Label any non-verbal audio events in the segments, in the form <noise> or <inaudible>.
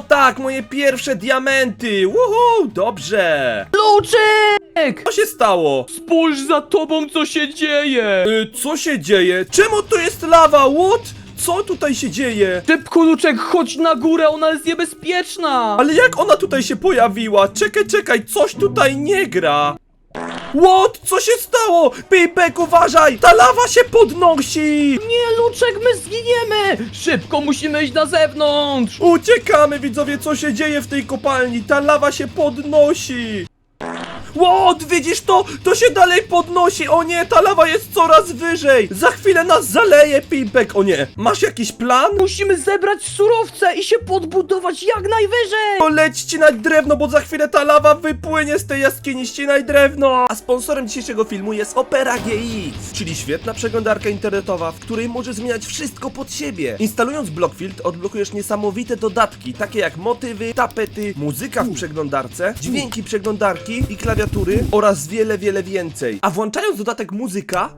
O tak, moje pierwsze diamenty! Woohoo, dobrze! Luczek! Co się stało? Spójrz za tobą, co się dzieje! Y, co się dzieje? Czemu tu jest lawa? What? Co tutaj się dzieje? Szybko, Luczek, chodź na górę, ona jest niebezpieczna! Ale jak ona tutaj się pojawiła? Czekaj, czekaj, coś tutaj nie gra. What? Co się stało? Pipek, uważaj! Ta lawa się podnosi! Nie, Luczek, my zginiemy! Szybko, musimy iść na zewnątrz! Uciekamy, widzowie, co się dzieje w tej kopalni? Ta lawa się podnosi! What? Widzisz to? To się dalej podnosi! O nie, ta lawa jest coraz wyżej! Za chwilę nas zaleje, Pimpek! O nie, masz jakiś plan? Musimy zebrać surowce i się podbudować jak najwyżej! To leć ścinać drewno, bo za chwilę ta lawa wypłynie z tej jaskini, ścinaj drewno! A sponsorem dzisiejszego filmu jest Opera GX, czyli świetna przeglądarka internetowa, w której możesz zmieniać wszystko pod siebie. Instalując Blockfield odblokujesz niesamowite dodatki, takie jak motywy, tapety, muzyka w przeglądarce, dźwięki przeglądarki i klawiatury oraz wiele, wiele więcej. A włączając dodatek muzyka,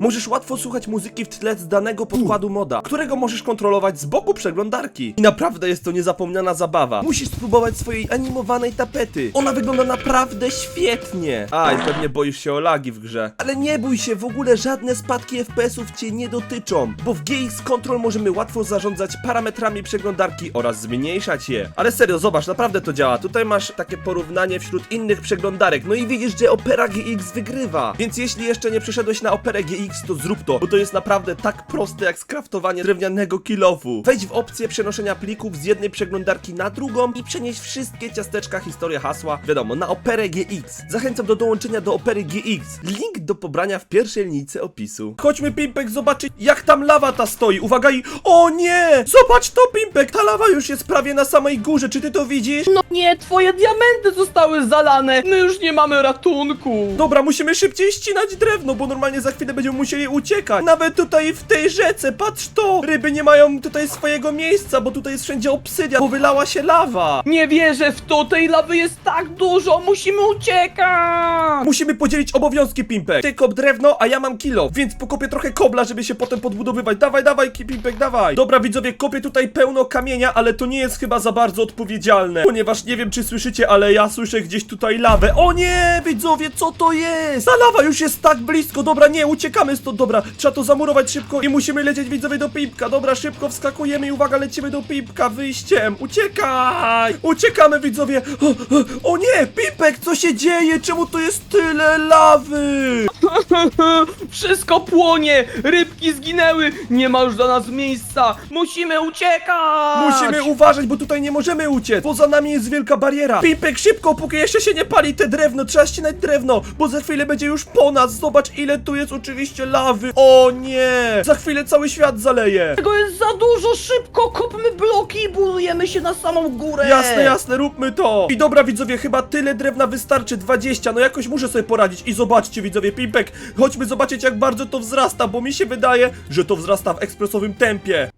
Możesz łatwo słuchać muzyki w tle z danego podkładu moda, którego możesz kontrolować z boku przeglądarki. I naprawdę jest to niezapomniana zabawa. Musisz spróbować swojej animowanej tapety. Ona wygląda naprawdę świetnie. A, i pewnie boisz się o lagi w grze. Ale nie bój się, w ogóle żadne spadki FPS-ów cię nie dotyczą, bo w GX Control możemy łatwo zarządzać parametrami przeglądarki oraz zmniejszać je. Ale serio, zobacz, naprawdę to działa. Tutaj masz takie porównanie wśród innych przeglądarek. No i widzisz, że Opera GX wygrywa. Więc jeśli jeszcze nie przeszedłeś na Operę GX, to zrób to, bo to jest naprawdę tak proste jak skraftowanie drewnianego kilofu. Wejdź w opcję przenoszenia plików z jednej przeglądarki na drugą i przenieś wszystkie ciasteczka, historia, hasła, wiadomo, na Operę GX. Zachęcam do dołączenia do Opery GX. Link do pobrania w pierwszej linijce opisu. Chodźmy, Pimpek, zobaczyć jak tam lawa ta stoi. Uwaga i... O nie! Zobacz to, Pimpek! Ta lawa już jest prawie na samej górze, czy ty to widzisz? No nie, twoje diamenty zostały zalane! My już nie mamy ratunku! Dobra, musimy szybciej ścinać drewno, bo normalnie za chwilę będziemy musieli uciekać. Nawet tutaj w tej rzece, patrz to! Ryby nie mają tutaj swojego miejsca, bo tutaj jest wszędzie obsydia, bo wylała się lawa. Nie wierzę w to, tej lawy jest tak dużo, musimy uciekać! Musimy podzielić obowiązki, Pimpek. Ty kop drewno, a ja mam kilo, więc pokopię trochę kobla, żeby się potem podbudowywać. Dawaj, dawaj, Pimpek, dawaj. Dobra, widzowie, kopię tutaj pełno kamienia, ale to nie jest chyba za bardzo odpowiedzialne, ponieważ nie wiem, czy słyszycie, ale ja słyszę gdzieś tutaj lawę. O nie, widzowie, co to jest? Ta lawa już jest tak blisko. Dobra, nie, uciekamy stąd. Dobra, trzeba to zamurować szybko i musimy lecieć, widzowie, do Pimpka. Dobra, szybko wskakujemy i uwaga, lecimy do Pimpka wyjściem. Uciekaj! Uciekamy, widzowie. O, o, o nie, Pimpek, co się dzieje? Czemu tu jest tyle lawy? <laughs> Wszystko płonie! Rybki zginęły! Nie ma już dla nas miejsca! Musimy uciekać! Musimy uważać, bo tutaj nie możemy uciec. Poza nami jest wielka bariera. Pimpek, szybko, póki jeszcze się nie pali te drewno. Trzeba ścinać drewno, bo za chwilę będzie już po nas. Zobacz, ile tu jest oczywiście lawy. O nie! Za chwilę cały świat zaleje. Tego jest za dużo! Szybko kopmy bloki i budujemy się na samą górę! Jasne, jasne, róbmy to! I dobra widzowie, chyba tyle drewna wystarczy, 20, no jakoś muszę sobie poradzić. I zobaczcie widzowie, Pimpek, chodźmy zobaczyć jak bardzo to wzrasta, bo mi się wydaje, że to wzrasta w ekspresowym tempie.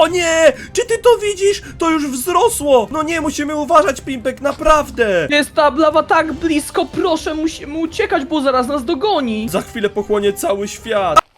O nie! Czy ty to widzisz? To już wzrosło! No nie, musimy uważać, Pimpek, naprawdę! Jest ta lawa tak blisko, proszę, musimy uciekać, bo zaraz nas dogoni! Za chwilę pochłonie cały świat.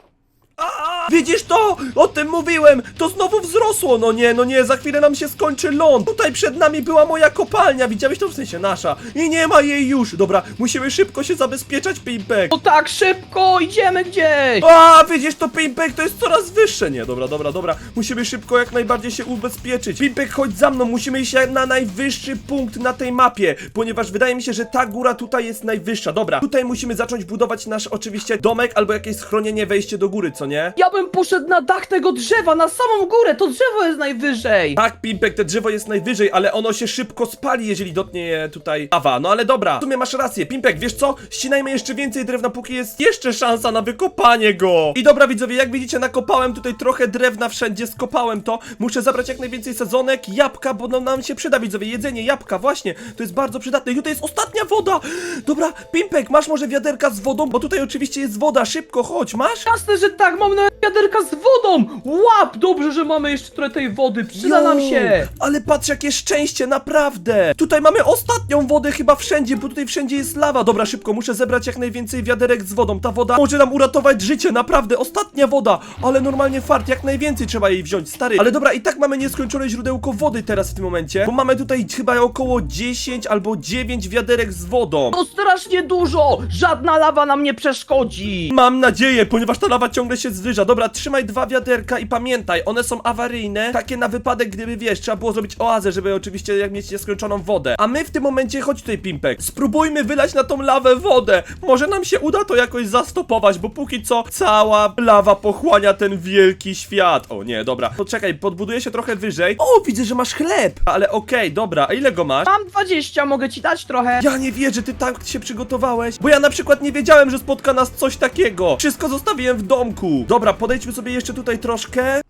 Widzisz to? O tym mówiłem! To znowu wzrosło! No nie, no nie, za chwilę nam się skończy ląd! Tutaj przed nami była moja kopalnia, widziałeś to w sensie nasza. I nie ma jej już! Dobra, musimy szybko się zabezpieczać, Pimpek! No tak, szybko, idziemy gdzieś! A, widzisz to, Pimpek, to jest coraz wyższe! Nie, dobra, dobra, dobra. Musimy szybko jak najbardziej się ubezpieczyć. Pimpek, chodź za mną, musimy iść na najwyższy punkt na tej mapie, ponieważ wydaje mi się, że ta góra tutaj jest najwyższa. Dobra, tutaj musimy zacząć budować nasz oczywiście domek albo jakieś schronienie, wejście do góry, co nie? Ja bym poszedł na dach tego drzewa, na samą górę, to drzewo jest najwyżej! Tak, Pimpek, te drzewo jest najwyżej, ale ono się szybko spali, jeżeli dotknie je tutaj lawa. No ale dobra, w sumie masz rację. Pimpek, wiesz co? Ścinajmy jeszcze więcej drewna, póki jest jeszcze szansa na wykopanie go. I dobra, widzowie, jak widzicie, nakopałem tutaj trochę drewna wszędzie, skopałem to. Muszę zabrać jak najwięcej sezonek, jabłka, bo no, nam się przyda, widzowie. Jedzenie, jabłka, właśnie. To jest bardzo przydatne. I tutaj jest ostatnia woda. Dobra, Pimpek, masz może wiaderka z wodą? Bo tutaj oczywiście jest woda. Szybko, chodź, masz? Jasne, że tak, mam nawet wiaderka z wodą! Łap! Dobrze, że mamy jeszcze trochę tej wody, przyda nam się! Ale patrz jakie szczęście, naprawdę! Tutaj mamy ostatnią wodę chyba wszędzie, bo tutaj wszędzie jest lawa. Dobra, szybko, muszę zebrać jak najwięcej wiaderek z wodą. Ta woda może nam uratować życie, naprawdę, ostatnia woda. Ale normalnie fart, jak najwięcej trzeba jej wziąć, stary. Ale dobra, i tak mamy nieskończone źródełko wody teraz w tym momencie, bo mamy tutaj chyba około 10 albo 9 wiaderek z wodą. To strasznie dużo! Żadna lawa nam nie przeszkodzi! Mam nadzieję, ponieważ ta lawa ciągle się zwyża. Dobra, trzymaj dwa wiaderka i pamiętaj, one są awaryjne, takie na wypadek, gdyby wiesz, trzeba było zrobić oazę, żeby oczywiście jak mieć nieskończoną wodę. A my w tym momencie, chodź tutaj, Pimpek, spróbujmy wylać na tą lawę wodę. Może nam się uda to jakoś zastopować, bo póki co cała lawa pochłania ten wielki świat. O nie, dobra, poczekaj, podbuduję się trochę wyżej. O, widzę, że masz chleb, ale okej, dobra, a ile go masz? Mam 20, mogę ci dać trochę. Ja nie wierzę, ty tak się przygotowałeś. Bo ja na przykład nie wiedziałem, że spotka nas coś takiego. Wszystko zostawiłem w domku. Dobra, podejdźmy sobie jeszcze tutaj troszkę.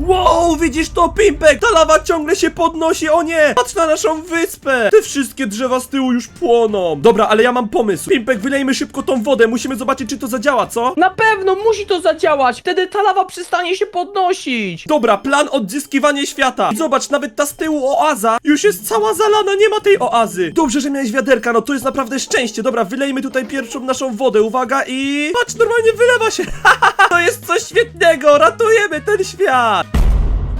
Wow, widzisz to, Pimpek? Ta lawa ciągle się podnosi, o nie! Patrz na naszą wyspę! Te wszystkie drzewa z tyłu już płoną. Dobra, ale ja mam pomysł. Pimpek, wylejmy szybko tą wodę, musimy zobaczyć, czy to zadziała, co? Na pewno musi to zadziałać! Wtedy ta lawa przestanie się podnosić! Dobra, plan odzyskiwanie świata. I zobacz, nawet ta z tyłu oaza już jest cała zalana, nie ma tej oazy. Dobrze, że miałeś wiaderka, no to jest naprawdę szczęście. Dobra, wylejmy tutaj pierwszą naszą wodę, uwaga i... Patrz, normalnie wylewa się. <laughs> to jest coś świetnego, ratujemy ten świat.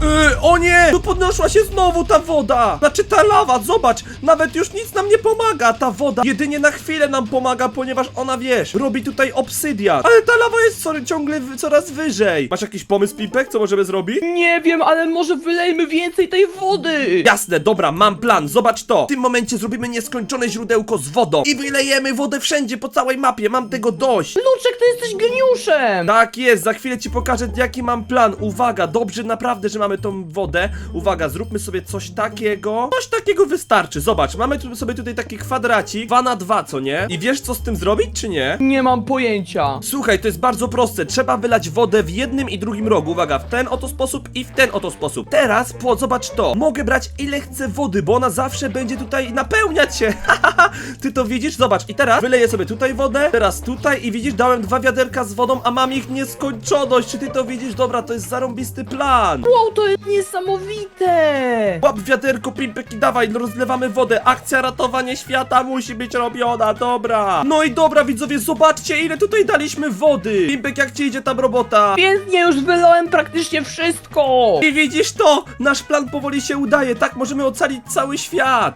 Yy, o nie! Tu podniosła się znowu ta woda! Znaczy ta lawa, zobacz! Nawet już nic nam nie pomaga ta woda! Jedynie na chwilę nam pomaga, ponieważ ona, wiesz, robi tutaj obsydian. Ale ta lawa jest sorry, ciągle coraz wyżej. Masz jakiś pomysł, Pipek, co możemy zrobić? Nie wiem, ale może wylejmy więcej tej wody! Jasne, dobra, mam plan, zobacz to! W tym momencie zrobimy nieskończone źródełko z wodą i wylejemy wodę wszędzie, po całej mapie, mam tego dość! Luczek, ty jesteś geniuszem! Tak jest, za chwilę ci pokażę jaki mam plan. Uwaga, dobrze naprawdę, że mamy tą wodę. Uwaga, zróbmy sobie coś takiego. Coś takiego wystarczy. Zobacz, mamy tu sobie tutaj taki kwadracik, 2 na 2, co nie? I wiesz co z tym zrobić, czy nie? Nie mam pojęcia. Słuchaj, to jest bardzo proste. Trzeba wylać wodę w jednym i drugim rogu. Uwaga, w ten oto sposób i w ten oto sposób. Teraz, po, zobacz to. Mogę brać ile chcę wody, bo ona zawsze będzie tutaj napełniać się. <laughs> <laughs> Ty to widzisz? Zobacz. I teraz wyleję sobie tutaj wodę, teraz tutaj i widzisz, dałem dwa wiaderka z wodą, a mam ich nieskończoność. Czy ty to widzisz? Dobra, to jest zarąbisty plan. Wow, to jest niesamowite! Łap wiaderko, pimpek i dawaj, no rozlewamy wodę. Akcja ratowanie świata musi być robiona, dobra. No i dobra, widzowie, zobaczcie, ile tutaj daliśmy wody. Pimpek, jak ci idzie tam robota? Pięknie, już wylałem praktycznie wszystko! I widzisz to? Nasz plan powoli się udaje, tak możemy ocalić cały świat.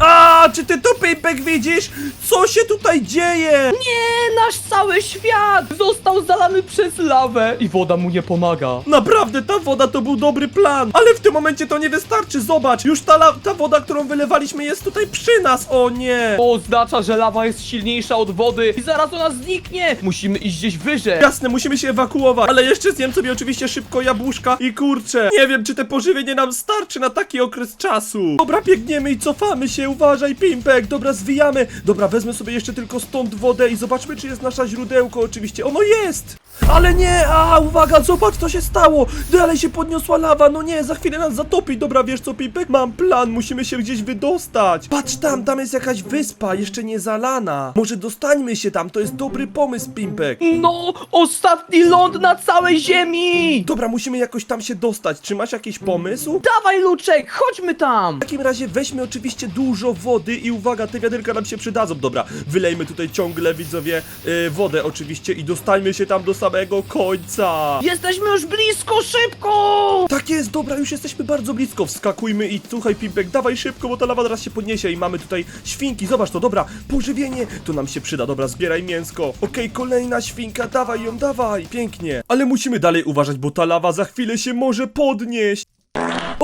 A, czy ty to, Pimpek, widzisz? Co się tutaj dzieje? Nie, nasz cały świat został zalany przez lawę i woda mu nie pomaga. Naprawdę, ta woda to był dobry plan. Ale w tym momencie to nie wystarczy, zobacz. Już ta, la- ta woda, którą wylewaliśmy jest tutaj przy nas, o nie. To oznacza, że lawa jest silniejsza od wody i zaraz ona zniknie! Musimy iść gdzieś wyżej! Jasne, musimy się ewakuować, ale jeszcze zjem sobie oczywiście szybko jabłuszka i kurczę. Nie wiem, czy te pożywienie nam starczy na taki okres czasu. Dobra, biegniemy i cofamy się, uważaj, Pimpek. Dobra, zwijamy. Dobra, wezmę sobie jeszcze tylko stąd wodę i zobaczmy, czy jest nasza źródełko oczywiście. Ono jest! Ale nie, a uwaga, zobacz co się stało! Dalej się podniosła lawa, no nie, za chwilę nas zatopi. Dobra, wiesz co, Pimpek? Mam plan, musimy się gdzieś wydostać. Patrz tam, tam jest jakaś wyspa, jeszcze nie zalana. Może dostańmy się tam, to jest dobry pomysł, Pimpek. No, ostatni ląd na całej ziemi! Dobra, musimy jakoś tam się dostać. Czy masz jakiś pomysł? Dawaj, Luczek, chodźmy tam! W takim razie weźmy oczywiście dużo wody i uwaga, te wiaderka nam się przydadzą. Dobra, wylejmy tutaj ciągle, widzowie, yy, wodę oczywiście i dostajmy się tam do samego końca. Jesteśmy już blisko, szybko! Tak jest, dobra, już jesteśmy bardzo blisko. Wskakujmy i słuchaj, Pimpek, dawaj szybko, bo ta lawa zaraz się podniesie i mamy tutaj świnki. Zobacz to, dobra, pożywienie, to nam się przyda, dobra, zbieraj mięsko. Okej, kolejna świnka, dawaj ją, dawaj, pięknie. Ale musimy dalej uważać, bo ta lawa za chwilę się może podnieść.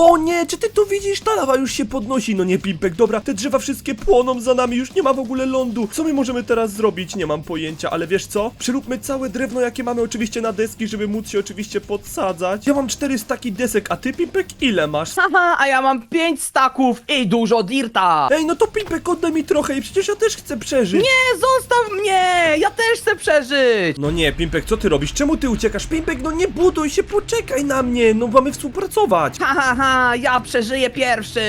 O nie, czy ty tu widzisz? Ta lawa już się podnosi. No nie, Pimpek, dobra, te drzewa wszystkie płoną za nami, już nie ma w ogóle lądu. Co my możemy teraz zrobić? Nie mam pojęcia, ale wiesz co? Przeróbmy całe drewno, jakie mamy oczywiście na deski, żeby móc się oczywiście podsadzać. Ja mam cztery staki desek, a ty, Pimpek, ile masz? Haha, a ja mam pięć staków i dużo dirta! Ej, no to Pimpek, oddaj mi trochę i przecież ja też chcę przeżyć. Nie, zostaw mnie! Ja też chcę przeżyć! No nie, Pimpek, co ty robisz? Czemu ty uciekasz? Pimpek, no nie buduj się, poczekaj na mnie, no mamy współpracować. Ha, ha, ha, Ja przeżyję pierwszy!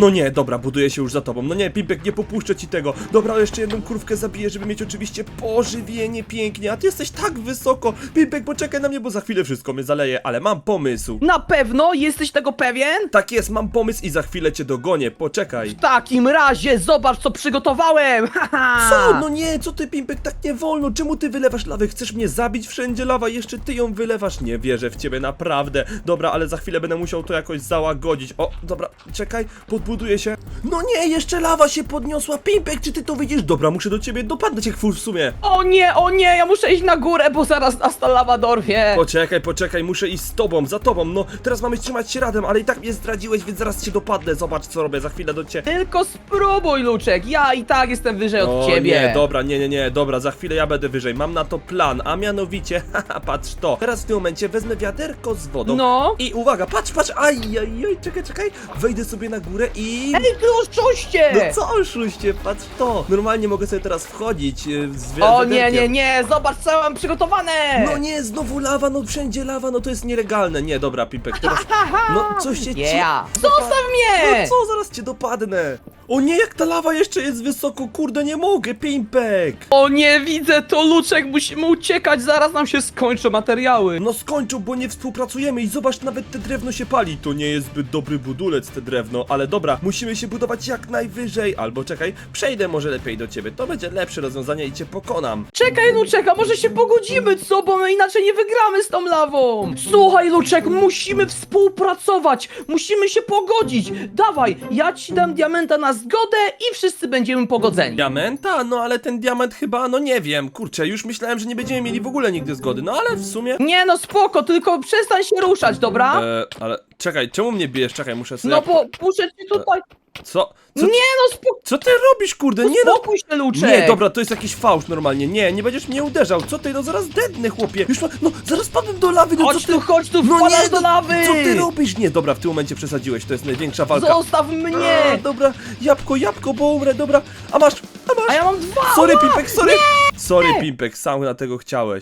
No nie, dobra, buduję się już za tobą. No nie, Pimpek, nie popuszczę ci tego. Dobra, jeszcze jedną kurwkę zabiję, żeby mieć oczywiście pożywienie pięknie. A ty jesteś tak wysoko. Pimpek, poczekaj na mnie, bo za chwilę wszystko mnie zaleje, ale mam pomysł. Na pewno? Jesteś tego pewien? Tak jest, mam pomysł i za chwilę cię dogonię. Poczekaj. W takim razie zobacz co przygotowałem! <laughs> Haha! Co? No nie, co ty, Pimpek, tak nie wolno. Czemu ty wylewasz lawę? Chcesz mnie zabić? Wszędzie lawa, jeszcze ty ją wylewasz. Nie wierzę w ciebie, naprawdę. Dobra, ale za chwilę będę musiał to jakoś załagodzić. O, dobra, czekaj, podbuduję się. No nie, jeszcze lawa się podniosła. Pimpek, czy ty to widzisz? Dobra, muszę do ciebie dopadnąć jak fur w sumie. O nie, o nie, ja muszę iść na górę, bo zaraz nas ta lawa dorwie! Poczekaj, poczekaj, muszę iść z tobą, za tobą. No, teraz mamy trzymać się razem, ale i tak mnie zdradziłeś, więc zaraz cię dopadnę. Zobacz, co robię, za chwilę do ciebie. Tylko spróbuj, Luczek, ja i tak jestem wyżej od ciebie. nie, dobra, nie, nie, nie, dobra, za chwilę ja będę wyżej. Mam na to plan, a mianowicie, <laughs> haha, patrz to. Teraz w tym momencie wezmę wiaderko z wodą. No. I uwaga, patrz, patrz, aj, aj, aj, czekaj, czekaj. Wejdę sobie na górę i... Ej, ty oszuście! No co oszuście, patrz to. Normalnie mogę sobie teraz wchodzić y, z wi- O nie, wiaderkiem. nie, nie, zobacz co mam przygotowane! No nie, znowu lawa, no wszędzie lawa, no to jest nielegalne. Nie, dobra, Pipek, teraz... <laughs> No, coś się... Yeah. Zostaw mnie! No co, zaraz cię dopadnę. O nie, jak ta lawa jeszcze jest wysoko, kurde, nie mogę, Pimpek. O nie, widzę to, Luczek, musimy uciekać, zaraz nam się skończą materiały. No skończą, bo nie współpracujemy i zobacz, nawet te drewno się pali. To nie jest zbyt dobry budulec, te drewno, ale dobra, musimy się budować jak najwyżej. Albo czekaj, przejdę może lepiej do ciebie, to będzie lepsze rozwiązanie i cię pokonam. Czekaj, Luczek, a może się pogodzimy, co? Bo my inaczej nie wygramy z tą lawą. Słuchaj, Luczek, musimy współpracować, musimy się pogodzić. Dawaj, ja ci dam diamenta na zgodę i wszyscy będziemy pogodzeni. Diamenta? No ale ten diament chyba, no nie wiem, kurczę, już myślałem, że nie będziemy mieli w ogóle nigdy zgody, no ale w sumie... Nie no, spoko, tylko przestań się ruszać, dobra? E, ale czekaj, czemu mnie bijesz? Czekaj, muszę sobie... No bo muszę ci tutaj... Co? Co, Nie no, spoko, co ty robisz, kurde? Nie no... spokój się, Luczek. Nie, dobra, to jest jakiś fałsz normalnie. Nie, nie będziesz mnie uderzał. Co ty, no zaraz dednę, chłopie. Już ma, no zaraz padłem do lawy, no Chodź co ty... tu, chodź tu, no wpadasz nie, do no, lawy. Co ty robisz? Nie, dobra, w tym momencie przesadziłeś, to jest największa walka. Zostaw A, mnie! dobra, jabłko, jabłko, bo umrę, dobra. A masz, a masz. A ja mam dwa! Sorry! Pimpek, sorry. Sorry, Pimpek, sam na tego chciałeś.